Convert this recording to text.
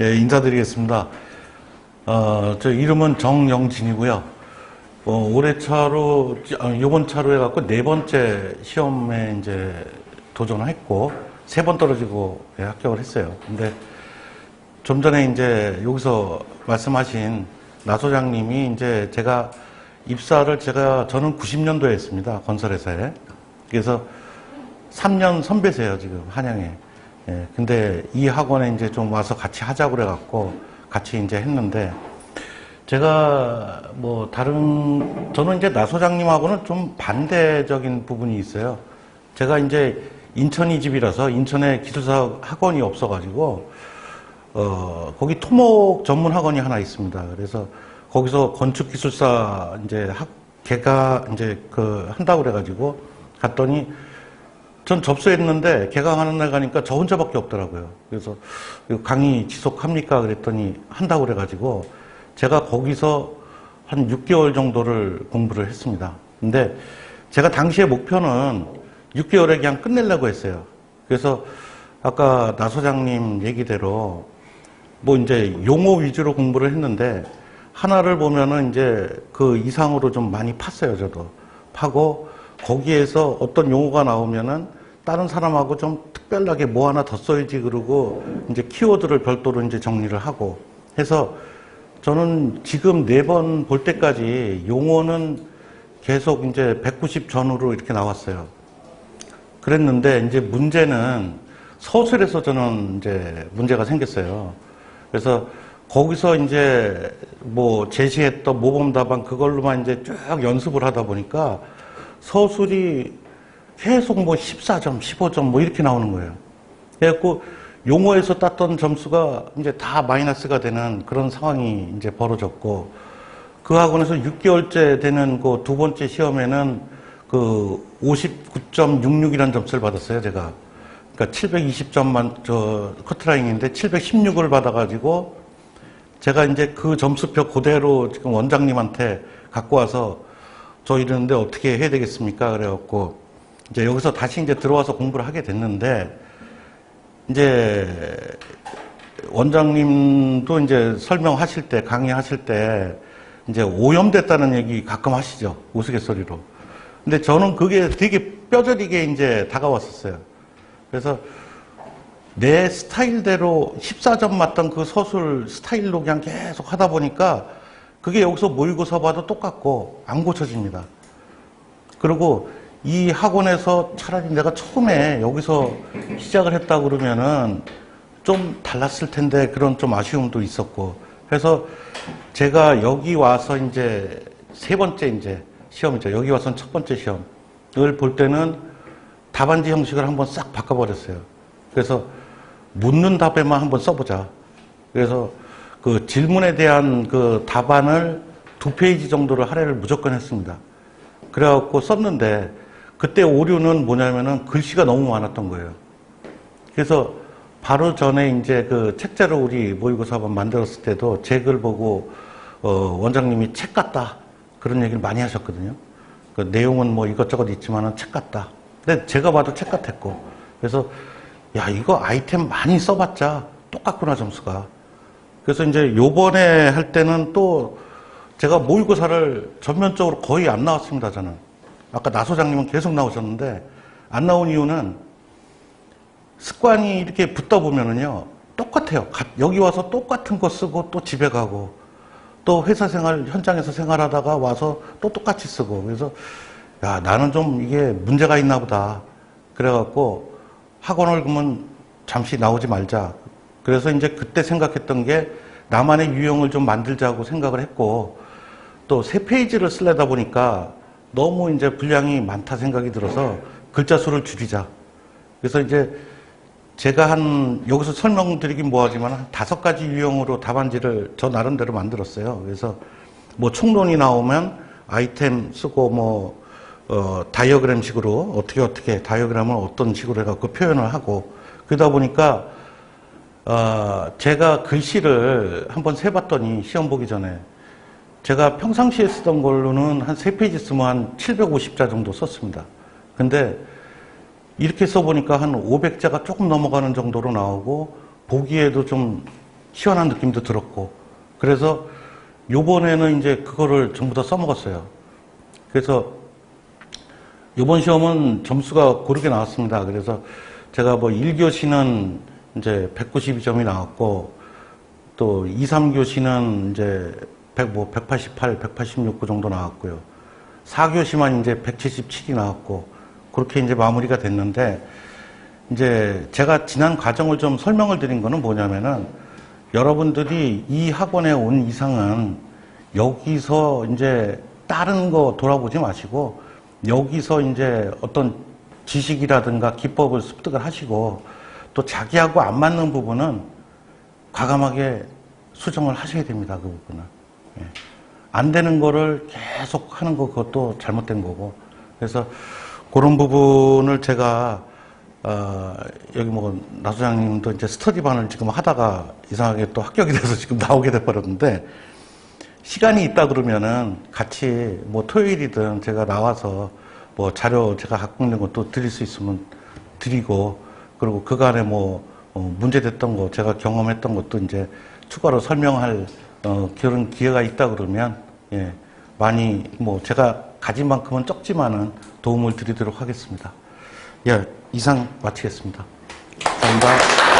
예, 인사드리겠습니다. 어, 저 이름은 정영진이고요. 어, 올해 차로, 아, 요번 차로 해갖고 네 번째 시험에 이제 도전을 했고, 세 번 떨어지고 예, 합격을 했어요. 근데 좀 전에 이제 여기서 말씀하신 나 소장님이 이제 제가 입사를 제가 저는 90년도에 했습니다. 건설회사에. 그래서 3년 선배세요, 지금, 한양에. 예, 근데 이 학원에 이제 좀 와서 같이 하자고 그래갖고 같이 이제 했는데 제가 뭐 다른, 저는 이제 나 소장님하고는 좀 반대적인 부분이 있어요. 제가 이제 인천이 집이라서 인천에 기술사 학원이 없어가지고 어, 거기 토목 전문 학원이 하나 있습니다. 그래서 거기서 건축 기술사 이제 학, 걔가 이제 그 한다고 그래가지고 갔더니 전 접수했는데 개강하는 날 가니까 저 혼자밖에 없더라고요. 그래서 강의 지속합니까? 그랬더니 한다고 그래가지고 제가 거기서 한 6개월 정도를 공부를 했습니다. 근데 제가 당시의 목표는 6개월에 그냥 끝내려고 했어요. 그래서 아까 나 소장님 얘기대로 뭐 이제 용어 위주로 공부를 했는데 하나를 보면은 이제 그 이상으로 좀 많이 팠어요, 저도. 파고 거기에서 어떤 용어가 나오면은 다른 사람하고 좀 특별하게 뭐 하나 더 써야지 그러고 이제 키워드를 별도로 이제 정리를 하고 해서 저는 지금 네 번 볼 때까지 용어는 계속 이제 190 전후로 이렇게 나왔어요. 그랬는데 이제 문제는 서술에서 저는 이제 문제가 생겼어요. 그래서 거기서 이제 뭐 제시했던 모범 답안 그걸로만 이제 쭉 연습을 하다 보니까 서술이 계속 뭐 14점, 15점 뭐 이렇게 나오는 거예요. 그래갖고 용어에서 땄던 점수가 이제 다 마이너스가 되는 그런 상황이 이제 벌어졌고 그 학원에서 6개월째 되는 그 두 번째 시험에는 그 59.66이라는 점수를 받았어요, 제가. 그러니까 720점만 저 커트라인인데 716을 받아가지고 제가 이제 그 점수표 그대로 지금 원장님한테 갖고 와서 저 이러는데 어떻게 해야 되겠습니까? 그래갖고 이제 여기서 다시 이제 들어와서 공부를 하게 됐는데 이제 원장님도 이제 설명하실 때 강의하실 때 이제 오염됐다는 얘기 가끔 하시죠 우스갯소리로. 근데 저는 그게 되게 뼈저리게 이제 다가왔었어요. 그래서 내 스타일대로 14점 맞던 그 서술 스타일로 그냥 계속 하다 보니까 그게 여기서 모의고사 봐도 똑같고 안 고쳐집니다. 그리고 이 학원에서 차라리 내가 처음에 여기서 시작을 했다 그러면은 좀 달랐을 텐데 그런 좀 아쉬움도 있었고 그래서 제가 여기 와서 이제 세 번째 이제 시험이죠. 여기 와서는 첫 번째 시험을 볼 때는 답안지 형식을 한번 싹 바꿔버렸어요. 그래서 묻는 답에만 한번 써보자. 그래서 그 질문에 대한 그 답안을 두 페이지 정도를 할애를 무조건 했습니다. 그래갖고 썼는데 그때 오류는 뭐냐면은 글씨가 너무 많았던 거예요. 그래서 바로 전에 이제 그 책자를 우리 모의고사 반 만들었을 때도 제 글 보고 어 원장님이 책 같다 그런 얘기를 많이 하셨거든요. 그 내용은 뭐 이것저것 있지만은 책 같다. 근데 제가 봐도 책 같았고 그래서 야 이거 아이템 많이 써봤자 똑같구나 점수가. 그래서 이제 요번에 할 때는 또 제가 모의고사를 전면적으로 거의 안 나왔습니다 저는. 아까 나 소장님은 계속 나오셨는데 안 나온 이유는 습관이 이렇게 붙다 보면은요 똑같아요. 가- 여기 와서 똑같은 거 쓰고 또 집에 가고 또 회사 생활 현장에서 생활하다가 와서 또 똑같이 쓰고 그래서 야 나는 좀 이게 문제가 있나 보다. 그래갖고 학원을 그러면 잠시 나오지 말자. 그래서 이제 그때 생각했던 게 나만의 유형을 좀 만들자고 생각을 했고 또 세 페이지를 쓰려다 보니까 너무 이제 분량이 많다 생각이 들어서 글자 수를 줄이자. 그래서 이제 제가 한 여기서 설명드리긴 뭐하지만 한 다섯 가지 유형으로 답안지를 저 나름대로 만들었어요. 그래서 뭐 총론이 나오면 아이템 쓰고 뭐 어, 다이어그램식으로 어떻게 어떻게 다이어그램을 어떤 식으로 해갖고 표현을 하고 그러다 보니까 어, 제가 글씨를 한번 세봤더니 시험 보기 전에 제가 평상시에 쓰던 걸로는 한세 페이지 쓰면 한 750자 정도 썼습니다. 근데 이렇게 써보니까 한 500자가 조금 넘어가는 정도로 나오고 보기에도 좀 시원한 느낌도 들었고 그래서 요번에는 이제 그거를 전부 다 써먹었어요. 그래서 이번 시험은 점수가 고르게 나왔습니다. 그래서 제가 뭐 1교시는 이제 192점이 나왔고 또 2, 3교시는 이제 100, 뭐 188, 186 그 정도 나왔고요. 4교시만 이제 177이 나왔고 그렇게 이제 마무리가 됐는데 이제 제가 지난 과정을 좀 설명을 드린 거는 뭐냐면은 여러분들이 이 학원에 온 이상은 여기서 이제 다른 거 돌아보지 마시고 여기서 이제 어떤 지식이라든가 기법을 습득을 하시고 또 자기하고 안 맞는 부분은 과감하게 수정을 하셔야 됩니다. 그 부분은. 예. 안 되는 거를 계속 하는 거 그것도 잘못된 거고. 그래서 그런 부분을 제가 어, 여기 뭐 나소장님도 이제 스터디 반을 지금 하다가 이상하게 또 합격이 돼서 지금 나오게 돼 버렸는데 시간이 있다 그러면은 같이 뭐 토요일이든 제가 나와서 뭐 자료 제가 갖고 있는 것도 드릴 수 있으면 드리고 그리고 그간에 뭐 어, 문제됐던 거 제가 경험했던 것도 이제 추가로 설명할 어, 그런 기회가 있다 그러면 예, 많이 뭐 제가 가진 만큼은 적지만은 도움을 드리도록 하겠습니다. 예, 이상 마치겠습니다. 감사합니다.